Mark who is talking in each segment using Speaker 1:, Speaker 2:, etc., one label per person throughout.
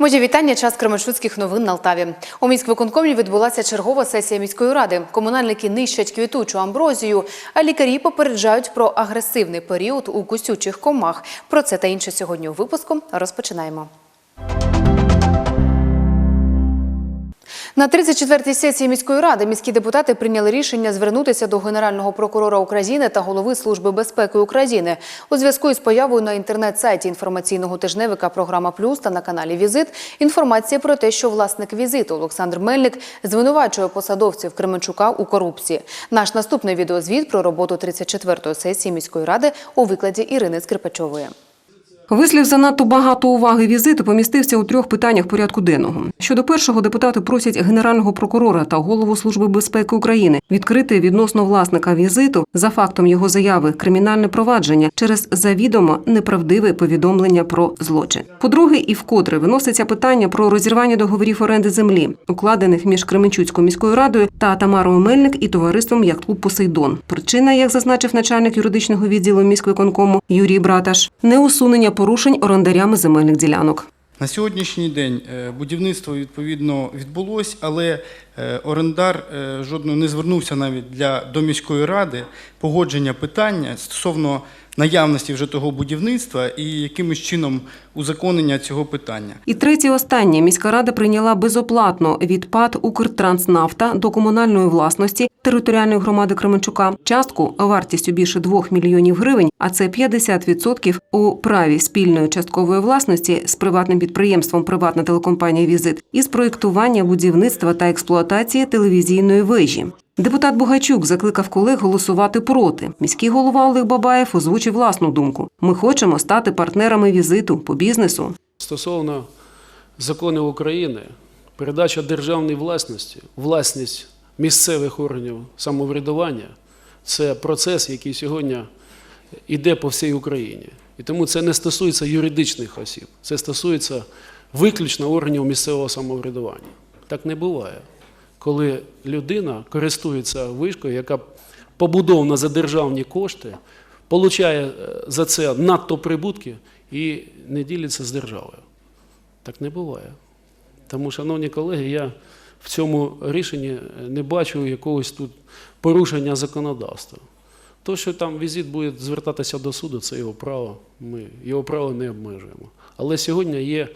Speaker 1: Мої вітання. Час Кременчуцьких новин на Алтаві. У міськвиконкомі відбулася чергова сесія міської ради. Комунальники нищать квітучу амброзію, а лікарі попереджають про агресивний період у кусючих комах. Про це та інше сьогодні у випуску розпочинаємо. На 34-й сесії міської ради міські депутати прийняли рішення звернутися до Генерального прокурора України та голови Служби безпеки України у зв'язку із появою на інтернет-сайті інформаційного тижневика Програма Плюс та на каналі Візит інформація про те, що власник візиту Олександр Мельник звинувачує посадовців Кременчука у корупції. Наш наступний відеозвіт про роботу 34-ї сесії міської ради у викладі Ірини Скрипачової.
Speaker 2: Вислів занадто багато уваги візиту помістився у трьох питаннях порядку денного. Щодо першого, депутати просять генерального прокурора та голову служби безпеки України відкрити відносно власника візиту за фактом його заяви кримінальне провадження через завідомо неправдиве повідомлення про злочин. По-друге, і вкотре виноситься питання про розірвання договорів оренди землі, укладених між Кременчуцькою міською радою та Тамарою Мельник і товариством Яхтклуб Посейдон. Причина, як зазначив начальник юридичного відділу міськвиконкому Юрій Браташ, неусунення порушень орендарями земельних ділянок.
Speaker 3: На сьогоднішній день е, будівництво відповідно відбулось, але е, орендар жодно жодного не звернувся навіть для до міської ради погодження питання стосовно наявності вже того будівництва і якимось чином узаконення цього питання.
Speaker 2: І третє останнє міська рада прийняла безоплатно відпад Укртранснафта до комунальної власності територіальної громади Кременчука частку вартістю більше 2 мільйонів гривень, а це 50% у праві спільної часткової власності з приватним підприємством Приватна телекомпанія Візит із проєктування будівництва та експлуатації телевізійної вежі. Депутат Бугачук закликав колег голосувати проти. Міський голова Олег Бабаєв озвучив власну думку. Ми хочемо стати партнерами візиту по бізнесу.
Speaker 4: Стосовно законів України, передача державної власності, власність місцевих органів самоврядування це процес, який сьогодні йде по всій Україні. І тому це не стосується юридичних осіб, це стосується виключно органів місцевого самоврядування. Так не буває, коли людина користується вишкою, яка побудована за державні кошти, получає е, за це надто прибутки і не ділиться з державою. Так не буває. Тому, шановні колеги, я в цьому рішенні не бачу якогось тут порушення законодавства. То, що там візит буде звертатися до суду, це його право. Ми його право не обмежуємо. Але сьогодні є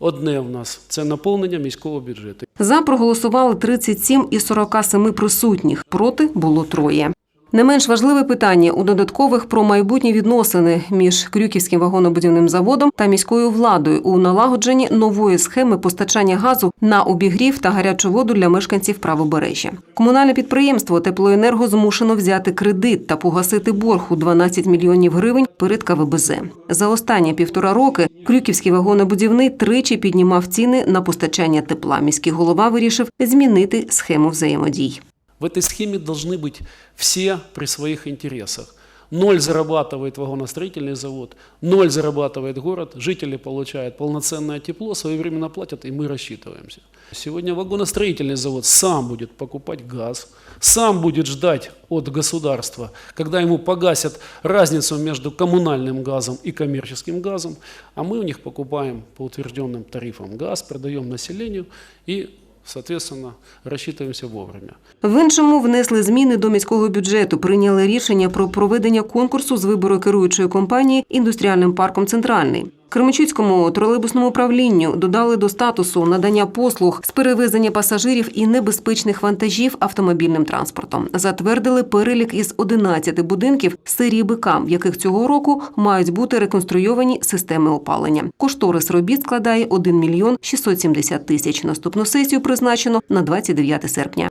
Speaker 4: одне в нас це наповнення міського бюджету.
Speaker 2: За проголосували 37 із 47 присутніх. Проти було троє. Не менш важливе питання у додаткових про майбутні відносини між Крюківським вагонобудівним заводом та міською владою у налагодженні нової схеми постачання газу на обігрів та гарячу воду для мешканців правобережжя. Комунальне підприємство Теплоенерго змушено взяти кредит та погасити борг у 12 мільйонів гривень перед КВБЗ. За останні півтора роки Крюківський вагонобудівний тричі піднімав ціни на постачання тепла. Міський голова вирішив змінити схему взаємодій.
Speaker 4: В этой схеме должны быть все при своих интересах. Ноль зарабатывает вагоностроительный завод, ноль зарабатывает город, жители получают полноценное тепло, своевременно платят, и мы рассчитываемся. Сегодня вагоностроительный завод сам будет покупать газ, сам будет ждать от государства, когда ему погасят разницу между коммунальным газом и коммерческим газом, а мы у них покупаем по утвержденным тарифам газ, продаем населению и Соответственно, рассчитываемся вовремя.
Speaker 2: В іншому внесли зміни до міського бюджету. Прийняли рішення про проведення конкурсу з вибору керуючої компанії індустріальним парком Центральний. Кременчуцькому тролейбусному управлінню додали до статусу надання послуг з перевезення пасажирів і небезпечних вантажів автомобільним транспортом. Затвердили перелік із 11 будинків серії БК, в яких цього року мають бути реконструйовані системи опалення. Кошторис робіт складає 1 мільйон 670 тисяч. Наступну сесію призначено на 29 серпня.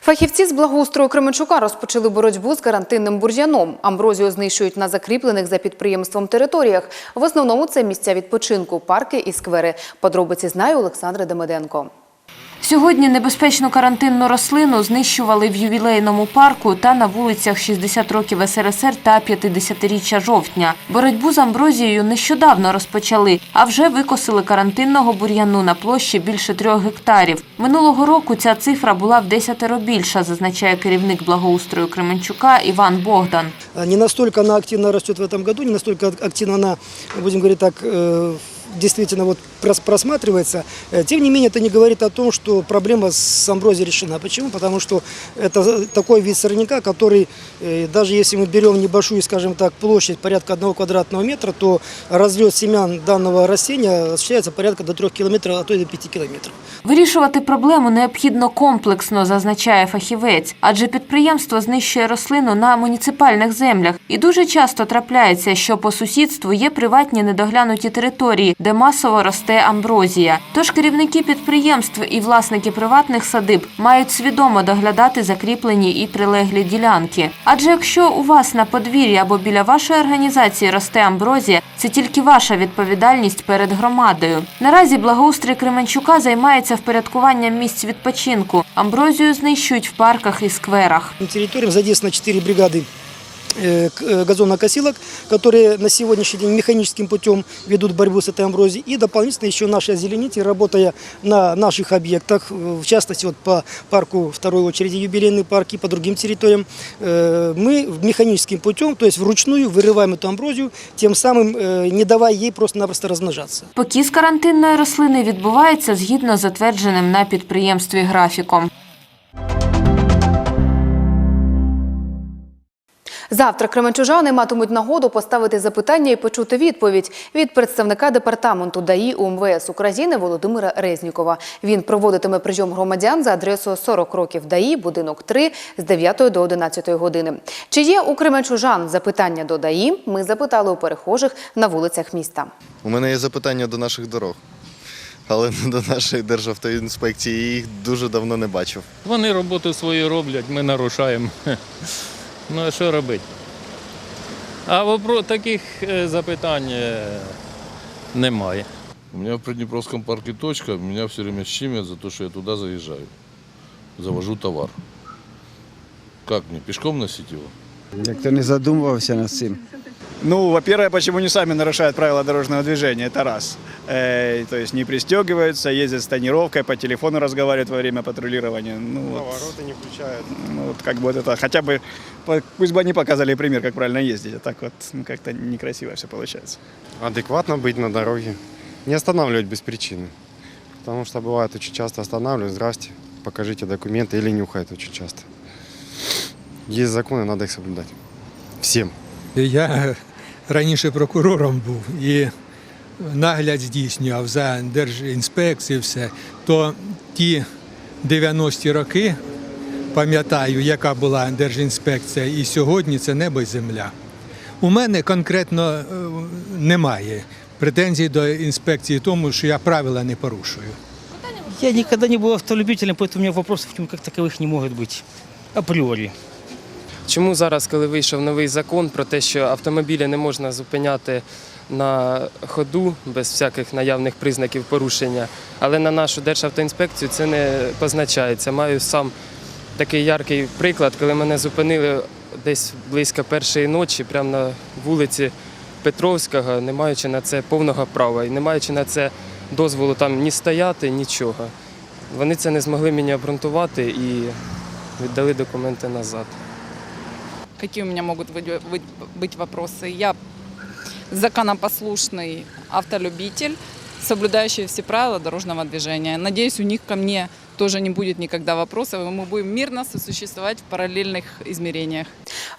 Speaker 1: Фахівці з благоустрою Кременчука розпочали боротьбу з карантинним бур'яном. Амброзію знищують на закріплених за підприємством територіях. В основному це місця відпочинку, парки і сквери. Подробиці знає Олександра Демиденко.
Speaker 5: Сьогодні небезпечну карантинну рослину знищували в ювілейному парку та на вулицях 60 років СРСР та 50-річчя жовтня. Боротьбу з амброзією нещодавно розпочали, а вже викосили карантинного бур'яну на площі більше трьох гектарів. Минулого року ця цифра була в десятеро більша, зазначає керівник благоустрою Кременчука Іван Богдан.
Speaker 6: Не настолько она активно растет в этом году, не настолько активно она, будем говорить так, э, действительно вот прос- просматривается. Э, Тем не менее, это не говорит о том, что проблема с амброзией решена. Почему? Потому что это за- такой вид сорняка, который, э, даже если мы берем небольшую, скажем так, площадь порядка одного квадратного метра, то разлет семян данного растения осуществляется порядка до 3 километров, а то и до 5 километров.
Speaker 5: Вирішувати проблему необхідно комплексно, зазначає фахівець, адже підприємство знищує рослину на муніципальних землях. І дуже часто трапляється, що по сусідству є приватні недоглянуті території, де масово росте амброзія. Тож керівники підприємств і власники приватних садиб мають свідомо доглядати закріплені і прилеглі ділянки. Адже якщо у вас на подвір'ї або біля вашої організації росте амброзія, це тільки ваша відповідальність перед громадою. Наразі благоустрій Кременчука займається впорядкуванням місць відпочинку. Амброзію знищують в парках і скверах.
Speaker 6: На территории задействовано 4 бригады э, к- э, газонокосилок, которые на сегодняшний день механическим путем ведут борьбу с этой амброзией. И дополнительно еще наши озеленители, работая на наших объектах, э, в частности вот по парку второй очереди, юбилейный парк и по другим территориям, э, мы механическим путем, то есть вручную вырываем эту амброзию, тем самым э, не давая ей просто-напросто размножаться.
Speaker 5: Покіс карантинної рослини відбувається згідно з затвердженим на підприємстві графіком.
Speaker 1: Завтра кременчужани матимуть нагоду поставити запитання і почути відповідь від представника департаменту ДАІ УМВС України Володимира Резнікова. Він проводитиме прийом громадян за адресою 40 років ДАІ, будинок 3 з 9 до 11 години. Чи є у кременчужан запитання до ДАІ? Ми запитали у перехожих на вулицях міста.
Speaker 7: У мене є запитання до наших дорог, але не до нашої Державтоінспекції. Їх дуже давно не бачив.
Speaker 8: Вони роботу свою роблять, ми нарушаємо. Ну а що робити? А таких е, запитань е, немає.
Speaker 9: У меня в Приднепровском парке точка, меня все время щемят за то, что я туда заезжаю. Завожу товар. Как мне, пешком носить его?
Speaker 10: Як-то не задумувався над цим.
Speaker 11: Ну, во-первых, почему не сами нарушают правила дорожного движения, это раз. Э, то есть не пристегиваются, ездят с тонировкой, по телефону разговаривают во время патрулирования. Ну, Повороты не включают. Ну, вот как бы вот это, хотя бы, пусть бы они показали пример, как правильно ездить, а так вот ну, как-то некрасиво все получается.
Speaker 12: адекватно быть на дороге, не останавливать без причины. Потому что бывает очень часто останавливают, здрасте, покажите документы или нюхают очень часто. Есть законы, надо их соблюдать. Всем.
Speaker 13: Я раніше прокурором був і нагляд здійснював за Держінспекцією все, то ті 90-ті роки, пам'ятаю, яка була Держінспекція, і сьогодні це небо і земля. У мене конкретно е, немає претензій до інспекції, тому що я правила не порушую.
Speaker 14: Я никогда не был автолюбителем, поэтому у меня вопросов к нему как таковых не может быть. Априори.
Speaker 15: Чому зараз, коли вийшов новий закон про те, що автомобілі не можна зупиняти на ходу без всяких наявних признаків порушення, але на нашу Державтоінспекцію це не позначається. Маю сам такий яркий приклад, коли мене зупинили десь близько першої ночі, прямо на вулиці Петровського, не маючи на це повного права і не маючи на це дозволу там ні стояти, нічого. Вони це не змогли мені обґрунтувати і віддали документи назад.
Speaker 16: Какие у меня могут быть, вопросы? Я законопослушный автолюбитель, соблюдающий все правила дорожного движения. Надеюсь, у них ко мне тоже не будет никогда вопросов, и мы будем мирно сосуществовать в параллельных измерениях.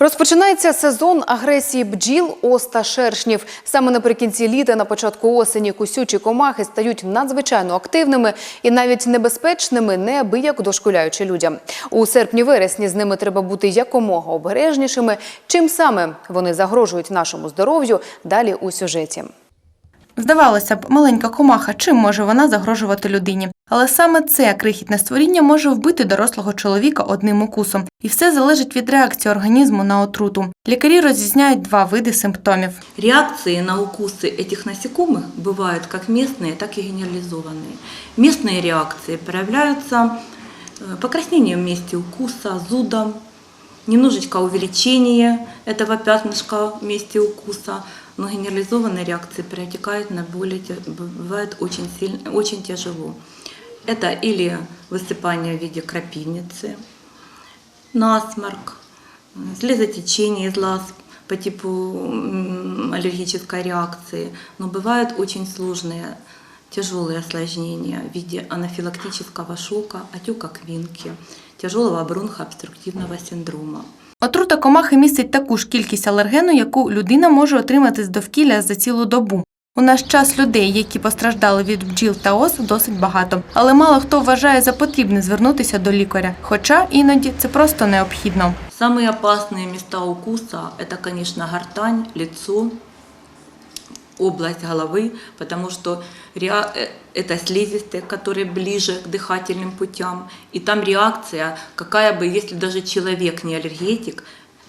Speaker 1: Розпочинається сезон агресії бджіл, ос та шершнів. Саме наприкінці літа, на початку осені, кусючі комахи стають надзвичайно активними і навіть небезпечними, неабияк дошкуляючи людям. У серпні-вересні з ними треба бути якомога обережнішими. Чим саме вони загрожують нашому здоров'ю? Далі у сюжеті.
Speaker 17: Здавалося б, маленька комаха, чим може вона загрожувати людині? Але саме це крихітне створіння може вбити дорослого чоловіка одним укусом, і все залежить від реакції організму на отруту. Лікарі розрізняють два види симптомів.
Speaker 18: Реакции на укусы этих насекомых бывают как местные, так и генерализованные. Местные реакции проявляются э, покраснением в месте укуса, зудом, немножечко увеличение этого пятнышка в месте укуса, но генерализованные реакции протекают на более, бывает очень, сильно, очень тяжело. Это или высыпание в виде крапивницы, насморк, слезотечение из глаз, по типу аллергической реакции, но бывают очень сложные тяжелые осложнения в виде анафилактического шока, отека квинки, тяжелого бронхообструктивного синдрома.
Speaker 17: Отрута комахи містить таку ж кількість алергену, яку людина може отримати з довкілля за цілу добу. У наш час людей, які постраждали від бджіл та ос, досить багато, але мало хто вважає за потрібне звернутися до лікаря, хоча іноді це просто необхідно.
Speaker 18: Самые опасные места укуса – это, конечно, гортань, лицо, область головы, потому что rea- э, это слизистые, которые ближе к дыхательным путям. И там реакция, какая бы, если даже человек не аллергетик,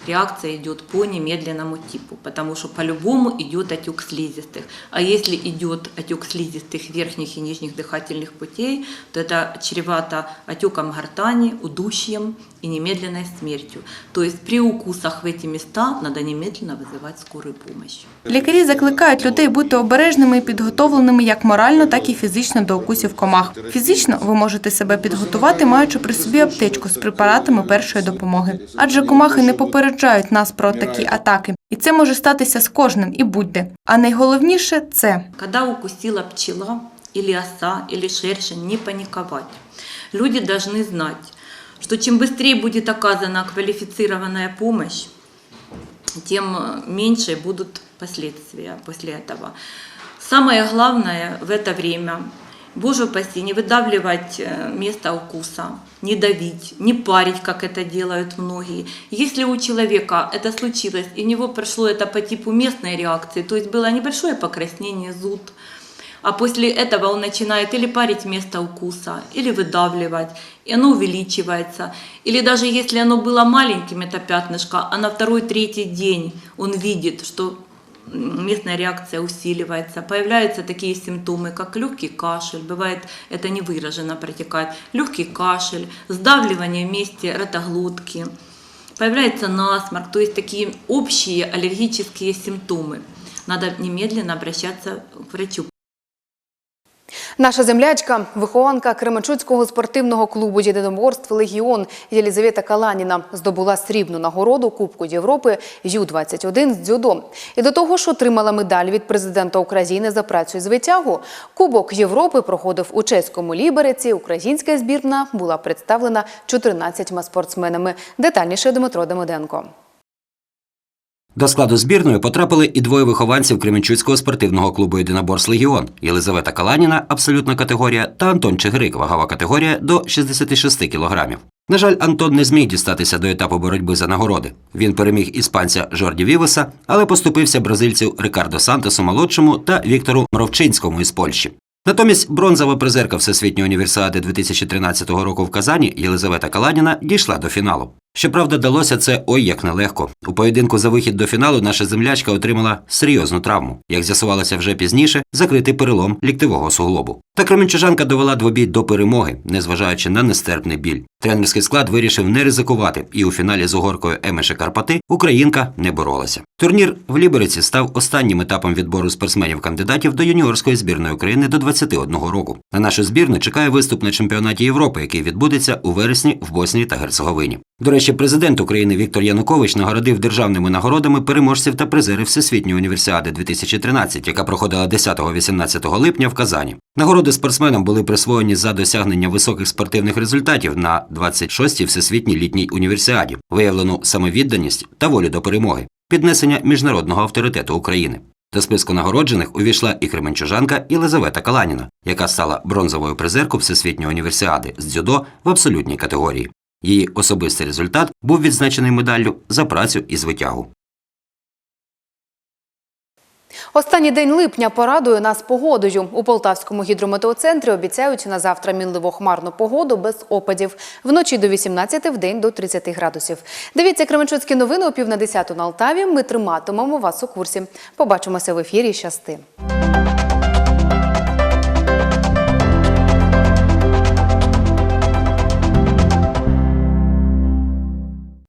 Speaker 18: реакция идет по немедленному типу, потому что по-любому идет отек слизистых. А если идет отек слизистых верхних и нижних дыхательных путей, то это чревато отеком гортани, удушьем и немедленной смертью. То есть при укусах в эти места надо немедленно вызывать скорую помощь.
Speaker 17: Лікарі закликають людей бути обережними і підготовленими як морально, так і фізично до укусів комах. Фізично ви можете себе підготувати, маючи при собі аптечку з препаратами першої допомоги. Адже комахи не попереджають нас про такі атаки, і це може статися з кожним і будь-де. А найголовніше це
Speaker 18: Когда укусила пчела или оса или шершень, не паниковать. Люди должны знать, что чем быстрее будет оказана квалифицированная помощь, тем э, меньше будут последствия после этого. Самое главное в это время, боже упаси, не выдавливать э, место укуса, не давить, не парить, как это делают многие. Если у человека это случилось, и у него прошло это по типу местной реакции, то есть было небольшое покраснение, зуд, а после этого он начинает или парить место укуса, или выдавливать, и оно увеличивается. Или даже если оно было маленьким, это пятнышко, а на второй-третий день он видит, что местная реакция усиливается, появляются такие симптомы, как легкий кашель, бывает это не выраженно протекает, легкий кашель, сдавливание в месте ротоглотки, появляется насморк, то есть такие общие аллергические симптомы. Надо немедленно обращаться к врачу.
Speaker 1: Наша землячка, вихованка Кременчуцького спортивного клубу єдиноборств Легіон Єлізавета Каланіна здобула срібну нагороду Кубку Європи Ю-21 з дзюдо. І до того ж отримала медаль від президента України за працю з витягу. Кубок Європи проходив у чеському Лібереці. Українська збірна була представлена 14 спортсменами. Детальніше Дмитро Демиденко.
Speaker 19: До складу збірної потрапили і двоє вихованців Кременчуцького спортивного клубу «Єдиноборс Легіон» Єлизавета Каланіна, абсолютна категорія, та Антон Чигирик, вагова категорія до 66 кілограмів. На жаль, Антон не зміг дістатися до етапу боротьби за нагороди. Він переміг іспанця Жорді Вівеса, але поступився бразильцю Рикардо Сантосу молодшому та Віктору Мровчинському із Польщі. Натомість бронзова призерка Всесвітньої універсіади 2013 року в Казані Єлизавета Каланіна дійшла до фіналу. Щоправда, далося це ой як нелегко. У поєдинку за вихід до фіналу наша землячка отримала серйозну травму. Як з'ясувалося вже пізніше, закритий перелом ліктивого суглобу. Та кременчужанка довела двобій до перемоги, незважаючи на нестерпний біль. Тренерський склад вирішив не ризикувати, і у фіналі з угоркою Емеше Карпати Українка не боролася. Турнір в Лібериці став останнім етапом відбору спортсменів-кандидатів до юніорської збірної України до 21 року. На нашу збірну чекає виступ на чемпіонаті Європи, який відбудеться у вересні в Боснії та Герцеговині. До речі, президент України Віктор Янукович нагородив державними нагородами переможців та призерів Всесвітньої універсіади 2013, яка проходила 10-18 липня в Казані. Нагороди спортсменам були присвоєні за досягнення високих спортивних результатів на 26-й всесвітній літній універсіаді, виявлену самовідданість та волю до перемоги, піднесення міжнародного авторитету України. До списку нагороджених увійшла і кременчужанка Єлизавета Каланіна, яка стала бронзовою призеркою Всесвітньої універсіади з дзюдо в абсолютній категорії. Її особистий результат був відзначений медаллю за працю із витягу.
Speaker 1: Останній день липня порадує нас погодою. У Полтавському гідрометеоцентрі обіцяють на завтра мінливо хмарну погоду без опадів. Вночі до 18, в день до 30 градусів. Дивіться Кременчуцькі новини о пів на 10 на Алтаві. Ми триматимемо вас у курсі. Побачимося в ефірі. Щасти.